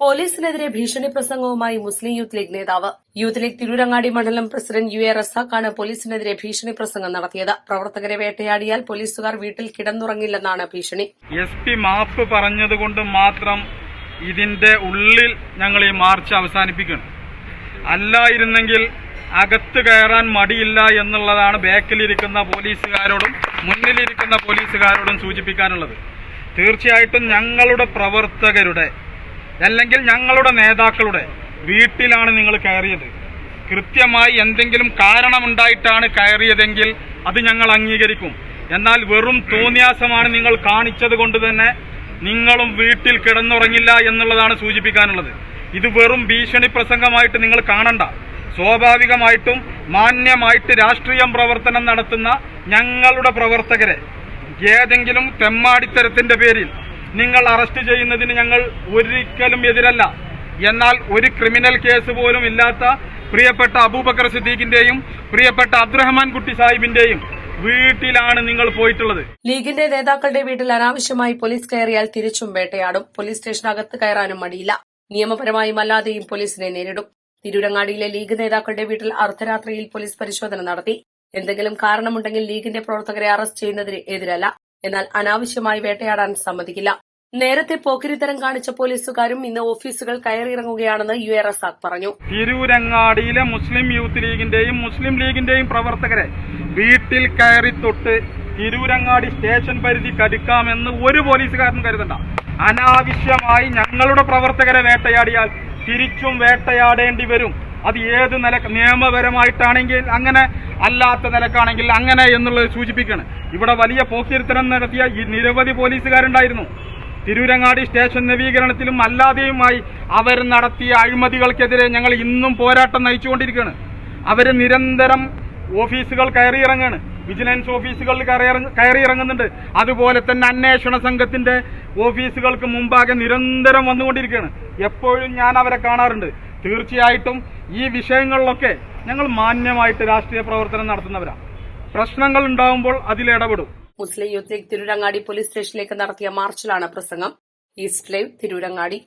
പോലീസിനെതിരെ ഭീഷണി പ്രസംഗവുമായി മുസ്ലിം youth league നേതാവ്. യൂത്ത് ലീഗ് തിരൂരങ്ങാടി മണ്ഡലം പ്രസിഡന്റ് യു എ റസാഖാണ് പോലീസിനെതിരെ ഭീഷണി പ്രസംഗം നടത്തിയത്. പ്രവർത്തകരെ വേട്ടയാടിയാൽ പോലീസുകാർ വീട്ടിൽ കിടന്നുറങ്ങില്ലെന്നാണ് ഭീഷണി. എസ് പി മാപ്പ് പറഞ്ഞതുകൊണ്ട് മാത്രം ഇതിന്റെ ഉള്ളിൽ ഞങ്ങൾ ഈ മാർച്ച് അവസാനിപ്പിക്കണം അല്ലായിരുന്നെങ്കിൽ അകത്ത് കയറാൻ മടിയില്ല എന്നുള്ളതാണ് ബാക്കിലിരിക്കുന്ന പോലീസുകാരോടും മുന്നിലിരിക്കുന്ന പോലീസുകാരോടും സൂചിപ്പിക്കാനുള്ളത്. തീർച്ചയായിട്ടും ഞങ്ങളുടെ പ്രവർത്തകരുടെ അല്ലെങ്കിൽ ഞങ്ങളുടെ നേതാക്കളുടെ വീട്ടിലാണ് നിങ്ങൾ കയറിയത്. കൃത്യമായി എന്തെങ്കിലും കാരണമുണ്ടായിട്ടാണ് കയറിയതെങ്കിൽ അത് ഞങ്ങൾ അംഗീകരിക്കും. എന്നാൽ വെറും തോന്നിയാസമാണ് നിങ്ങൾ കാണിച്ചത് കൊണ്ട് തന്നെ നിങ്ങളും വീട്ടിൽ കിടന്നുറങ്ങില്ല എന്നുള്ളതാണ് സൂചിപ്പിക്കാനുള്ളത്. ഇത് വെറും ഭീഷണി പ്രസംഗമായിട്ട് നിങ്ങൾ കാണണ്ട. സ്വാഭാവികമായിട്ടും മാന്യമായിട്ട് രാഷ്ട്രീയം പ്രവർത്തനം നടത്തുന്ന ഞങ്ങളുടെ പ്രവർത്തകരെ ഏതെങ്കിലും തെമ്മാടിത്തരത്തിന്റെ പേരിൽ നിങ്ങൾ അറസ്റ്റ് ചെയ്യുന്നതിന് ഞങ്ങൾ ഒരിക്കലും എതിരല്ല. എന്നാൽ ഒരു ക്രിമിനൽ കേസ് പോലും ഇല്ലാത്ത പ്രിയപ്പെട്ട അബൂബക്കർ സിദ്ദീഖിന്റെയും പ്രിയപ്പെട്ട അബ്ദുറഹ്മാൻ കുട്ടി സാഹിബിന്റെയും വീട്ടിലാണ് നിങ്ങൾ പോയിട്ടുള്ളത്. ലീഗിന്റെ നേതാക്കളുടെ വീട്ടിൽ അനാവശ്യമായി പോലീസ് കയറിയാൽ തിരിച്ചും വേട്ടയാടും. പോലീസ് സ്റ്റേഷനകത്ത് കയറാനും മടിയില്ല. നിയമപരമായും അല്ലാതെയും പോലീസിനെ നേരിടും. തിരൂരങ്ങാടിയിലെ ലീഗ് നേതാക്കളുടെ വീട്ടിൽ അർദ്ധരാത്രിയിൽ പോലീസ് പരിശോധന നടത്തി. എന്തെങ്കിലും കാരണമുണ്ടെങ്കിൽ ലീഗിന്റെ പ്രവർത്തകരെ അറസ്റ്റ് ചെയ്യുന്നതിന് എതിരല്ല. എന്നാൽ അനാവശ്യമായി വേട്ടയാടാൻ സമ്മതിക്കില്ല. നേരത്തെ പോക്കിരിത്തരം കാണിച്ച പോലീസുകാരും ഇന്ന് ഓഫീസുകൾ കയറിയിറങ്ങുകയാണെന്ന് യു എ റസാഖ് പറഞ്ഞു. തിരൂരങ്ങാടിയിലെ മുസ്ലിം യൂത്ത് ലീഗിന്റെയും മുസ്ലിം ലീഗിന്റെയും പ്രവർത്തകരെ വീട്ടിൽ കയറി തൊട്ട് തിരൂരങ്ങാടി സ്റ്റേഷൻ പരിധി കടുക്കാമെന്ന് ഒരു പോലീസുകാരനും കരുതണ്ട. അനാവശ്യമായി ഞങ്ങളുടെ പ്രവർത്തകരെ വേട്ടയാടിയാൽ തിരിച്ചും വേട്ടയാടേണ്ടി വരും. അത് ഏത് നില നിയമപരമായിട്ടാണെങ്കിൽ അങ്ങനെ അല്ലാത്ത നിലക്കാണെങ്കിൽ അങ്ങനെ എന്നുള്ളത് സൂചിപ്പിക്കുകയാണ് ഇവിടെ വലിയ പോക്കിരുത്തരം നടത്തിയ ഈ നിരവധി പോലീസുകാരുണ്ടായിരുന്നു. തിരൂരങ്ങാടി സ്റ്റേഷൻ നവീകരണത്തിലും അല്ലാതെയുമായി അവർ നടത്തിയ അഴിമതികൾക്കെതിരെ ഞങ്ങൾ ഇന്നും പോരാട്ടം നയിച്ചുകൊണ്ടിരിക്കുകയാണ്. അവർ നിരന്തരം ഓഫീസുകൾ കയറിയിറങ്ങാണ്. വിജിലൻസ് ഓഫീസുകളിൽ കയറിയിറങ്ങ- കയറിയിറങ്ങുന്നുണ്ട്. അതുപോലെ തന്നെ അന്വേഷണ സംഘത്തിന്റെ ഓഫീസുകൾക്ക് മുമ്പാകെ നിരന്തരം വന്നുകൊണ്ടിരിക്കുകയാണ്. എപ്പോഴും ഞാൻ അവരെ കാണാറുണ്ട്. തീർച്ചയായിട്ടും ഈ വിഷയങ്ങളിലൊക്കെ ഞങ്ങൾ മാന്യമായിട്ട് രാഷ്ട്രീയ പ്രവർത്തനം നടത്തുന്നവരാണ് പ്രശ്നങ്ങൾ ഉണ്ടാകുമ്പോൾ അതിൽ ഇടപെടും. Muslim Youth League Tirurangadi police സ്റ്റേഷനിലേക്ക് നടത്തിയ മാർച്ചിലാണ് പ്രസംഗം. East live Tirurangadi.